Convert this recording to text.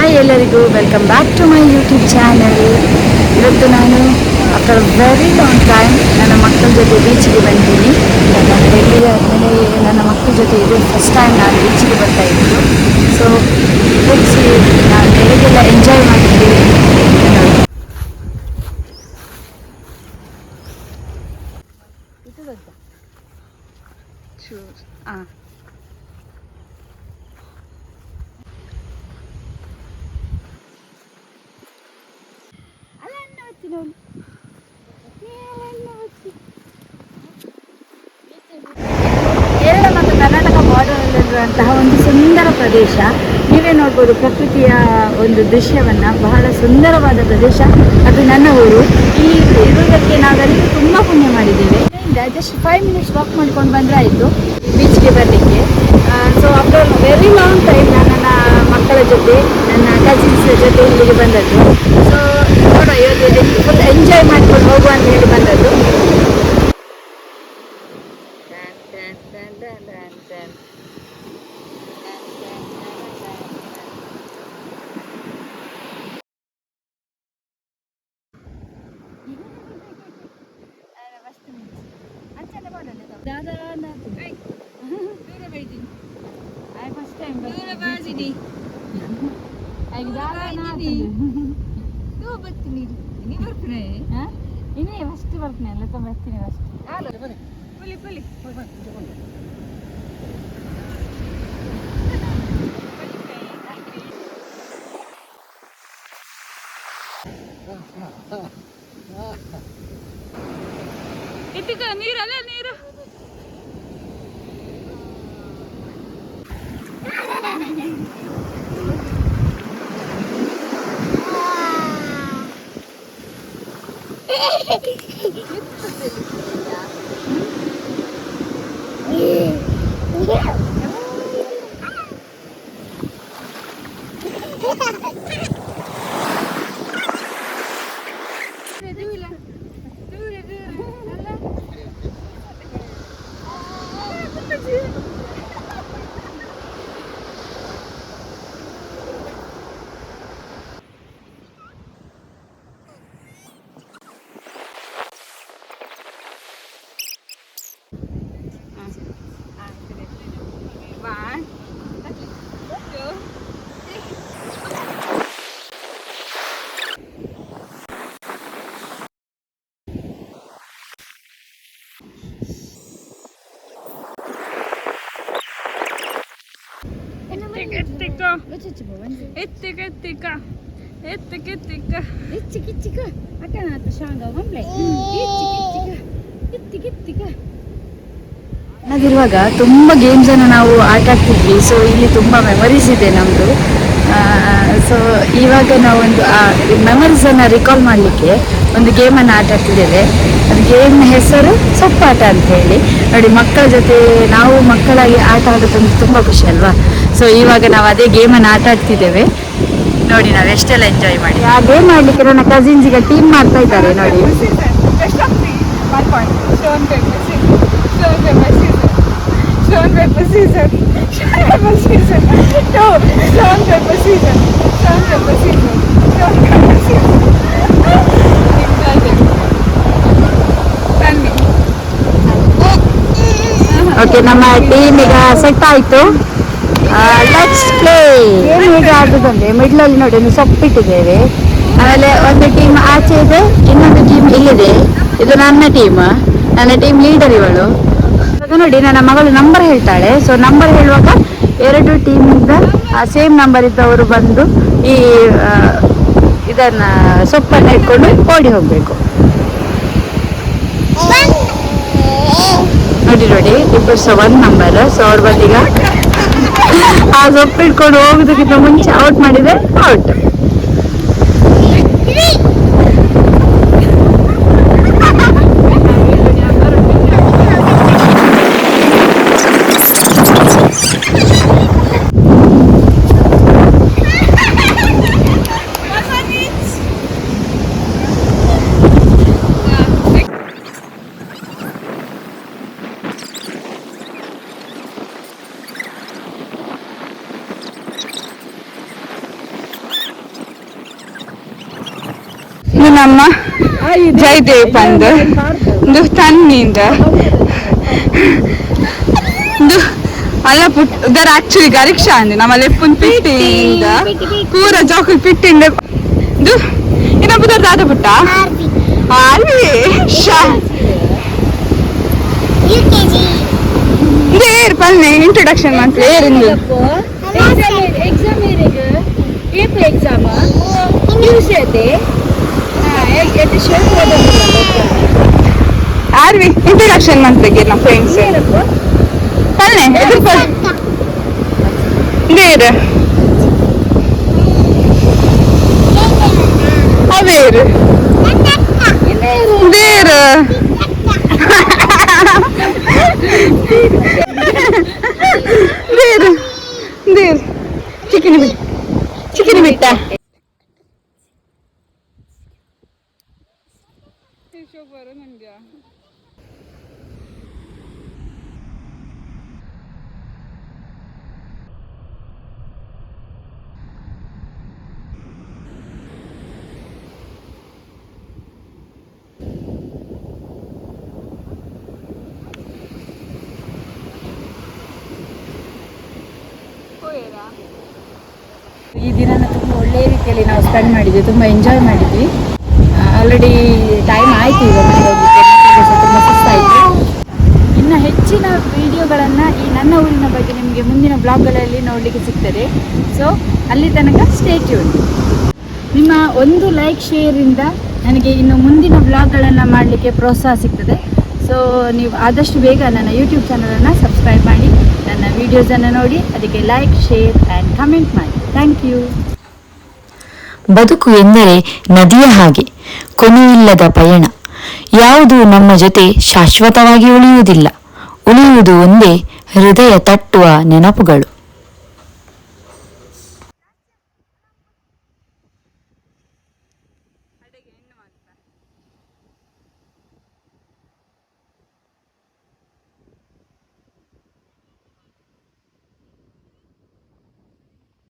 Hi ಎಲ್ಲರಿಗೂ welcome back to my YouTube channel ಇವತ್ತು ನಾನು ಆಫ್ಟರ್ ವೆರಿ ಲಾಂಗ್ ಟೈಮ್ ನನ್ನ ಮಕ್ಕಳ ಜೊತೆ ಬೀಚಿಗೆ ಬಂದೀನಿ ನನ್ನ ಡೆಲ್ಲಿ ಆದಮೇಲೆ ನನ್ನ ಮಕ್ಕಳ ಜೊತೆ ಇದೆ ಫಸ್ಟ್ ಟೈಮ್ ನಾನು ಬೀಚಿಗೆ ಬರ್ತಾ ಇದ್ದು ಸೊ ಬೀಚ್ ನಾನು ಹೇಗೆಲ್ಲ ಎಂಜಾಯ್ ಕರ್ನಾಟಕ ಒಂದು ಸುಂದರ ಪ್ರದೇಶ. ನೀವೇ ನೋಡ್ಬೋದು ಪ್ರಕೃತಿಯ ಒಂದು ದೃಶ್ಯವನ್ನು. ಬಹಳ ಸುಂದರವಾದ ಪ್ರದೇಶ. ಅದು ನನ್ನ ಊರು. ಇಲ್ಲಿ ಇರುವುದಕ್ಕೆ ನಾವೆಲ್ಲರೂ ತುಂಬ ಪುಣ್ಯ ಮಾಡಿದ್ದೇವೆ. ಜಸ್ಟ್ ಫೈವ್ ಮಿನಿಟ್ಸ್ ವಾಕ್ ಮಾಡ್ಕೊಂಡು ಬಂದರೆ ಆಯಿತು. ಬೀಚ್ಗೆ ಬರಲಿಕ್ಕೆ. So after very long time ನಾನು ನನ್ನ ಮಕ್ಕಳ ಜೊತೆ, ನನ್ನ ಕಸಿನ್ಸ್ ಜೊತೆ ಇಲ್ಲಿಗೆ ಬಂದದ್ದು. ಸೊ ನೋಡೋ, ಇವತ್ತು ಫುಲ್ ಎಂಜಾಯ್ ಮಾಡ್ಕೊಂಡು ಹೋಗುವ ಅಂತ ಹೇಳಿ ಬಂದದ್ದು. हां ಇನ್ನೇ ಫಸ್ಟ್ ಬರ್ತೀನಿ ಅಲ್ಲ ತುಂಬ ಬರ್ತೀನಿ ಫಸ್ಟ್ ಪುಲಿ ಪುಲಿ ಇಟ್ಟಿಕ ನೀರು ಅಲ್ಲ ನೀರು ದೂರ ಒಮ್ಲೆ ಇಚ್ಚಿಕ ಇಚ್ಚಿಕ ನಾವಿರುವಾಗ ತುಂಬ ಗೇಮ್ಸನ್ನು ನಾವು ಆಟ ಆಡ್ತಿದ್ವಿ. ಸೊ ಇಲ್ಲಿ ತುಂಬ ಮೆಮರೀಸ್ ಇದೆ ನಮ್ಮದು ಸೊ ಇವಾಗ ನಾವೊಂದು, ಆ ಮೆಮರೀಸನ್ನು ರಿಕಾಲ್ ಮಾಡಲಿಕ್ಕೆ ಒಂದು ಗೇಮನ್ನು ಆಟ ಆಡ್ತಿದ್ದೇವೆ. ಗೇಮ್ನ ಹೆಸರು ಸೊಪ್ಪಾಟ ಅಂತ ಹೇಳಿ. ನೋಡಿ ಮಕ್ಕಳ ಜೊತೆ ನಾವು ಮಕ್ಕಳಾಗಿ ಆಟ ಆಡೋದಂದ್ರೆ ತುಂಬ ಖುಷಿ ಅಲ್ವಾ? ಸೊ ಇವಾಗ ನಾವು ಅದೇ ಗೇಮನ್ನು ಆಟ ಆಡ್ತಿದ್ದೇವೆ. ನೋಡಿ ನಾವು ಎಷ್ಟೆಲ್ಲ ಎಂಜಾಯ್ ಮಾಡಿ ಆ ಗೇಮ್ ಆಡಲಿಕ್ಕೆ ನನ್ನ ಕಸಿನ್ಸ್ ಈಗ ಟೀಮ್ ಮಾಡ್ತಾ ಇದ್ದಾರೆ ನೋಡಿ. One point. Stone, ಓಕೆ ನಮ್ಮ ಟೀಮ್ ಈಗ ಸೆಟ್ ಆಯ್ತು. ಲೆಟ್ಸ್ ಪ್ಲೇ ಏನು ಹೇಗೆ ಆಡುದಂದ್ರೆ ಮಿಡ್ಲ್ ಅಲ್ಲಿ ನೋಡಿ ಒಂದು ಸೊಪ್ಪಿಟ್ಟಿದ್ದೇವೆ. ಆಮೇಲೆ ಒಂದು ಟೀಮ್ ಆಚೆ ಇದೆ ಇನ್ನೊಂದು ಟೀಮ್ ಇಲ್ಲಿದೆ. ಇದು ನನ್ನ ಟೀಮ್ ನನ್ನ ಟೀಮ್ ಲೀಡರ್ ಇವಳು. ನೋಡಿ ನನ್ನ ಮಗಳು ನಂಬರ್ ಹೇಳ್ತಾಳೆ. ಸೊ ನಂಬರ್ ಹೇಳುವಾಗ ಎರಡು ಟೀಮಿಂದ ಸೇಮ್ ನಂಬರ್ ಇದ್ದವರು ಬಂದು ಈ ಇದನ್ನು ಸೊಪ್ಪನ್ನ ಇಟ್ಕೊಂಡು ಓಡಿ ಹೋಗ್ಬೇಕು. ನೋಡಿ ನೋಡಿ ಇಬ್ಬರು ಒಂದ್ ನಂಬರ್ ಸೊ ಅವ್ರು ಬಂದೀಗ ಆ ಸೊಪ್ಪು ಹೋಗುದಕ್ಕಿಂತ ಮುಂಚೆ ಔಟ್ ಮಾಡಿದ್ರೆ ಔಟ್ ನಮ್ಮ ಜಯದೇವ್ ಪಂದ್. ಒಂದು ತನ್ನಿಂದ. ಒಂದು ಅಲ್ಲ ಪುಟ್, ಇದರ ಆಕ್ಚುಲಿ ಗರಿಕ್ಷಾ ಅಂದೆ, ನಮ್ಮ ಲೆಪ್ಪುನ್ ಪಿಟ್ಟಿಯಿಂದ, ಪೂರ ಜೋಕುಲ್ ಪಿಟ್ಟಿಂದ ಇದು ಇನ್ನೊಬ್ಬ ದಾದ ಪುಟ್ಟ? ಆರ್ವಿ. ಇದು ಏರ್ ಪಲ್ನೆ ಇಂಟ್ರೊಡಕ್ಷನ್ ಮಾಡ್ತೀವಿ. ಏರ್ ಇಂದು exam ಏರಿಗೆ April exam news Aarvi introduction ಮಾಡ್ಲಿಕ್ಕೆ ನಮ್ಮ ಫ್ರೆಂಡ್ಸ್ ಪಲ್ಲೆ ಎದುರು ಪಲ್ ಇದೇರ್ ಅವೇರು ಇದೇರ್ ದೇರ್ ಈ ದಿನ ತುಂಬ ಒಳ್ಳೆಯ ರೀತಿಯಲ್ಲಿ ನಾವು ಸ್ಪೆಂಡ್ ಮಾಡಿದ್ವಿ ತುಂಬ ಎಂಜಾಯ್ ಮಾಡಿದ್ವಿ. ಆಲ್ರೆಡಿ ಟೈಮ್ ಆಯಿತು ಈಗ ತುಂಬ ಇನ್ನು ಹೆಚ್ಚಿನ ವಿಡಿಯೋಗಳನ್ನು ಈ ನನ್ನ ಊರಿನ ಬಗ್ಗೆ ನಿಮಗೆ ಮುಂದಿನ ಬ್ಲಾಗ್ಗಳಲ್ಲಿ ನೋಡಲಿಕ್ಕೆ ಸಿಗ್ತದೆ. ಸೊ ಅಲ್ಲಿ ತನಕ ಸ್ಟೇಟ್ಯೂನ್ ನಿಮ್ಮ ಒಂದು ಲೈಕ್ ಶೇರಿಂದ ನನಗೆ ಇನ್ನು ಮುಂದಿನ ಬ್ಲಾಗ್ಗಳನ್ನು ಮಾಡಲಿಕ್ಕೆ ಪ್ರೋತ್ಸಾಹ ಸಿಗ್ತದೆ. ಸೊ ನೀವು ಆದಷ್ಟು ಬೇಗ ನನ್ನ ಯೂಟ್ಯೂಬ್ ಚಾನಲನ್ನು ಸಬ್ಸ್ಕ್ರೈಬ್ ಮಾಡಿ, ನನ್ನ ವೀಡಿಯೋಸನ್ನು ನೋಡಿ, ಅದಕ್ಕೆ ಲೈಕ್ ಶೇರ್ ಆ್ಯಂಡ್ ಕಮೆಂಟ್ ಮಾಡಿ. ಥ್ಯಾಂಕ್ ಯು ಬದುಕು ಎಂದರೆ ನದಿಯ ಹಾಗೆ, ಕೊನೆಯಿಲ್ಲದ ಪಯಣ. ಯಾವುದು ನಮ್ಮ ಜೊತೆ ಶಾಶ್ವತವಾಗಿ ಉಳಿಯುವುದಿಲ್ಲ. ಉಳಿಯುವುದು ಒಂದೇ ಹೃದಯ ತಟ್ಟುವ ನೆನಪುಗಳು.